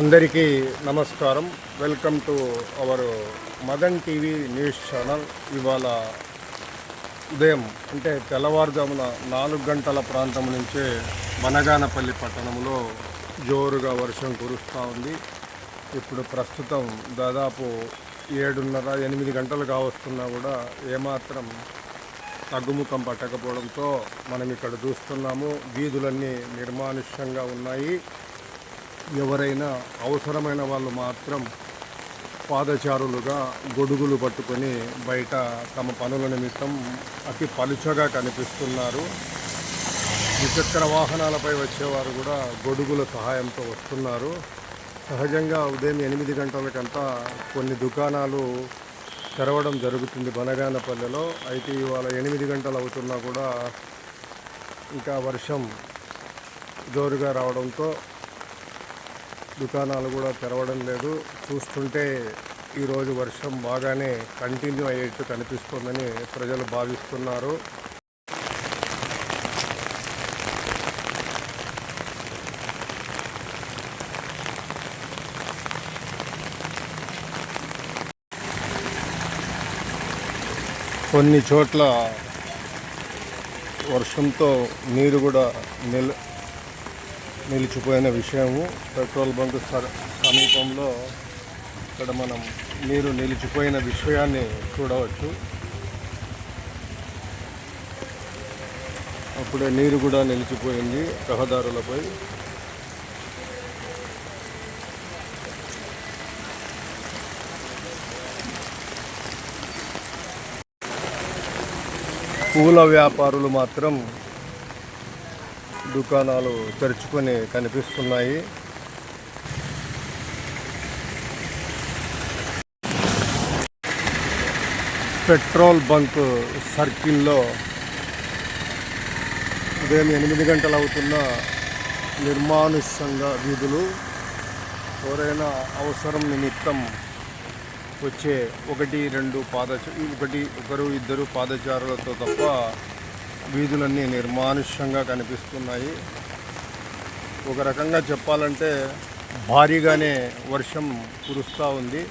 అందరికీ నమస్కారం. Welcome to our Madan TV news channel. ఇవాళ ఉదయం అంటే తెల్లవారుజామున నాలుగు గంటల ప్రాంతం నుంచే బనగానపల్లి పట్టణంలో జోరుగా వర్షం కురుస్తూ ఉంది. ఇప్పుడు ప్రస్తుతం దాదాపు ఏడున్నర ఎనిమిది గంటలు కావస్తున్నా కూడా ఏమాత్రం తగ్గుముఖం పట్టకపోవడంతో మనం ఇక్కడ చూస్తున్నాము. వీధులన్నీ నిర్మానుష్యంగా ఉన్నాయి. ఎవరైనా అవసరమైన వాళ్ళు మాత్రం పాదచారులుగా గొడుగులు పట్టుకొని బయట తమ పనుల నిమిత్తం అతి పలుచగా కనిపిస్తున్నారు. ద్విచక్ర వాహనాలపై వచ్చేవారు కూడా గొడుగుల సహాయంతో వస్తున్నారు. సహజంగా ఉదయం ఎనిమిది గంటలకంతా కొన్ని దుకాణాలు తెరవడం జరుగుతుంది బనగానపల్లెలో. అయితే ఇవాళ ఎనిమిది గంటలు అవుతున్నా కూడా ఇంకా వర్షం జోరుగా రావడంతో దుకాణాలు కూడా తెరవడం లేదు. చూస్తుంటే ఈరోజు వర్షం బాగానే కంటిన్యూ అయ్యేట్టు కనిపిస్తోందని ప్రజలు భావిస్తున్నారు. కొన్ని చోట్ల వర్షంతో నీరు కూడా నిల్ నిలిచిపోయిన విషయము. పెట్రోల్ బంక్ సమీపంలో ఇక్కడ మనం నీరు నిలిచిపోయిన విషయాన్ని చూడవచ్చు. అప్పుడే నీరు కూడా నిలిచిపోయింది రహదారులపై. పూల వ్యాపారులు మాత్రం దుకాణాలు తెరుచుకొని కనిపిస్తున్నాయి. పెట్రోల్ బంక్ సర్కిల్లో ఉదయం ఎనిమిది గంటలు అవుతున్న నిర్మానుష్యంగా వీధులు ఎవరైనా అవసరం నిమిత్తం వచ్చే ఒకటి రెండు పాదచ ఒకటి ఒకరు ఇద్దరు పాదచారులతో తప్ప వీధులన్నీ నిర్మానుష్యంగా కనిపిస్తున్నాయి. ఒక రకంగా చెప్పాలంటే భారీగానే వర్షం కురుస్తూ ఉంది.